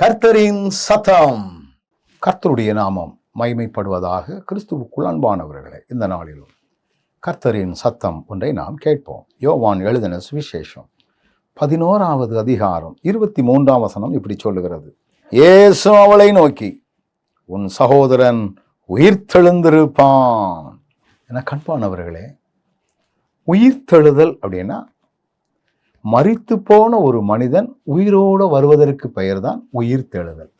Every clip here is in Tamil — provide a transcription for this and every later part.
கர்த்தரின் சத்தம். கர்த்தருடைய நாமம் மைமைப்படுவதாக கிறிஸ்துவுக்குள் அன்பானவர்களே இந்த நாளிலும் கர்த்தரின் சத்தம் ஒன்றை நாம் கேட்போம். யோவான் எழுதின சுவிசேஷம் பதினோராவது அதிகாரம் இருபத்தி மூன்றாம் வசனம் இப்படி சொல்லுகிறது. ஏசு அவளை நோக்கி உன் சகோதரன் உயிர்த்தெழுந்திருப்பான். என கண்பானவர்களே உயிர்த்தெழுதல் அப்படின்னா மறித்து போன ஒரு மனிதன் உயிரோடு வருவதற்கு பெயர்தான் தேடுதல்.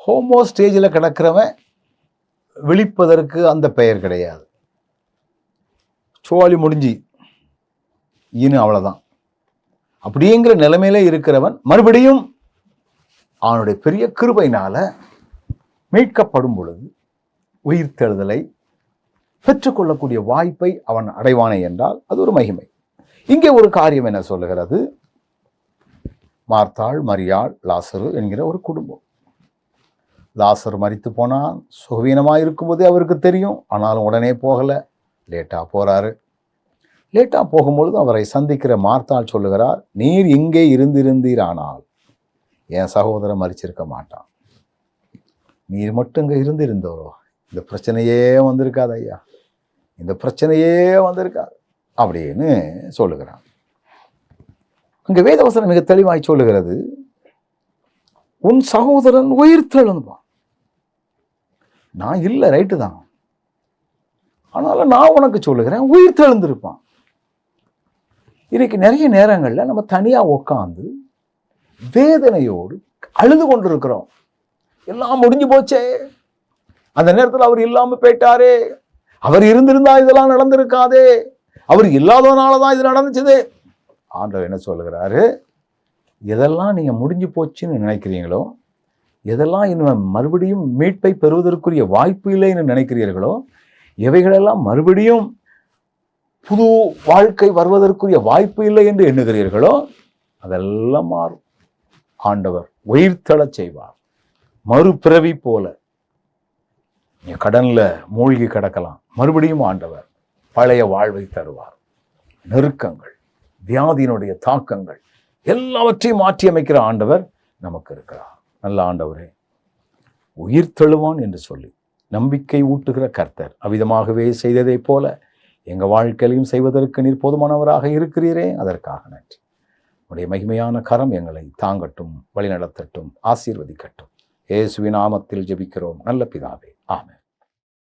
ஹோமோ ஸ்டேஜில் கிடக்கிறவன் விழிப்பதற்கு அந்த பெயர் கிடையாது. சோழி முடிஞ்சு. இனு அவ்வளோதான் அப்படிங்கிற நிலைமையில இருக்கிறவன் மறுபடியும் அவனுடைய பெரிய கிருபையினால மீட்கப்படும் பொழுது உயிர் தேடுதலை பெற்றுக்கொள்ளக்கூடிய வாய்ப்பை அவன் அடைவானே என்றால் அது ஒரு மகிமை. இங்கே ஒரு காரியம் என்ன சொல்லுகிறது? மார்த்தாள் மரியாள் லாசரு என்கிற ஒரு குடும்பம். லாசர் மறித்து போனால் சுகவீனமாக இருக்கும்போதே அவருக்கு தெரியும். ஆனாலும் உடனே போகலை. லேட்டாக போகிறாரு லேட்டாக போகும்பொழுது அவரை சந்திக்கிற மார்த்தாள் சொல்லுகிறார் நீர் இங்கே இருந்திருந்தீரானால் என் சகோதரன் மறிச்சிருக்க மாட்டான். நீர் மட்டும் இங்கே இருந்திருந்தோரோ? இந்த பிரச்சனையே வந்திருக்காது ஐயா. இந்த பிரச்சனையே வந்திருக்காது அப்படின்னு சொல்லுகிறான். அங்கே வேதவசனம் மிக தெளிவாய் சொல்லுகிறது உன் சகோதரன் உயிர் தெழுந்துப்பான் நான் இல்லை ரைட்டு தான். ஆனாலும் நான் உனக்கு சொல்லுகிறேன் உயிர் தெழுந்திருப்பான். இன்னைக்கு நிறைய நேரங்களில் நம்ம தனியாக உட்காந்து வேதனையோடு அழுது கொண்டிருக்கிறோம். எல்லாம் முடிஞ்சு போச்சே. அந்த நேரத்தில் அவர் இல்லாமல் போயிட்டாரே. அவர் இருந்திருந்தா இதெல்லாம் நடந்திருக்காதே. அவர் இல்லாதனால தான் இது நடந்துச்சுது. ஆண்டவர் என்ன சொல்லுகிறாரு? எதெல்லாம் நீங்கள் முடிஞ்சு போச்சுன்னு நினைக்கிறீங்களோ எதெல்லாம் இன்னும் மறுபடியும் மீட்பை பெறுவதற்குரிய வாய்ப்பு இல்லைன்னு நினைக்கிறீர்களோ எவைகளெல்லாம் மறுபடியும் புது வாழ்க்கை வருவதற்குரிய வாய்ப்பு இல்லை என்று எண்ணுகிறீர்களோ அதெல்லாம் மாறும். ஆண்டவர் உயிர்த்தளச் செய்வார். மறுபிறவி போல. நீங்கள் கடனில் மூழ்கி கிடக்கலாம். மறுபடியும் ஆண்டவர் பழைய வாழ்வை தருவார். நெருக்கங்கள் வியாதியினுடைய தாக்கங்கள் எல்லாவற்றையும் மாற்றி அமைக்கிற ஆண்டவர் நமக்கு இருக்கிறார். நல்ல ஆண்டவரே உயிர் தழுவான் என்று சொல்லி நம்பிக்கை ஊட்டுகிற கர்த்தர் அவ்விதமாகவே செய்ததைப் போல எங்கள் வாழ்க்கையிலையும் செய்வதற்கு நீர் போதுமானவராக இருக்கிறீரே. அதற்காக நன்றி. உடைய மகிமையான கரம் எங்களை தாங்கட்டும் வழிநடத்தட்டும் ஆசீர்வதிக்கட்டும். இயேசுவின் நாமத்தில் ஜெபிக்கிறோம். நல்ல பிதாவே. ஆமே